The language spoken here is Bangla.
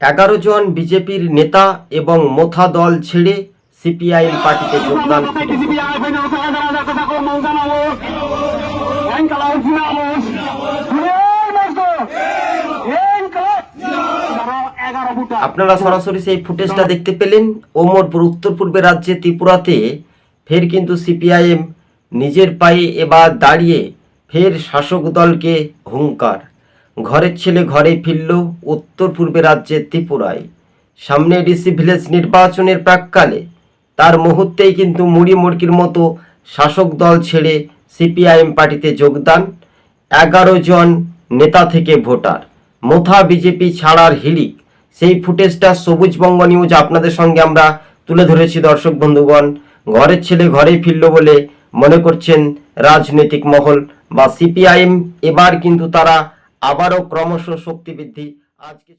এগারো জন বিজেপির নেতা এবং মোথা দল ছেড়ে সিপিআইএম পার্টিতে যোগদান আপনারা সরাসরি সেই ফুটেজটা দেখতে পেলেন। ওমরপুর উত্তর পূর্বে রাজ্যে ত্রিপুরাতে ফের কিন্তু সিপিআইএম নিজের পায়ে এবার দাঁড়িয়ে ফের শাসক দলকে হুঙ্কার। ঘরের ছেলে ঘরে ফিরল উত্তর পূর্বে রাজ্যের ত্রিপুরায়। সামনে ডিসি ভিলেজ নির্বাচনের প্রাককালে। তার মুহূর্তেই কিন্তু মুড়ি মুড়কির মতো শাসক দল ছেড়ে সিপিআইএম পার্টিতে যোগদান। এগারো জন নেতা থেকে ভোটার। মোথা বিজেপি ছাড়ার হিড়িক। সেই ফুটেজটা সবুজ সবুজবঙ্গ নিউজ আপনাদের সঙ্গে আমরা তুলে ধরেছি দর্শক বন্ধুগণ। ঘরের ছেলে ঘরেই ফিরল বলে মনে করছেন রাজনৈতিক মহল বা সিপিআইএম এবার কিন্তু তারা আবারও ক্রমশ শক্তি বৃদ্ধি। আজকে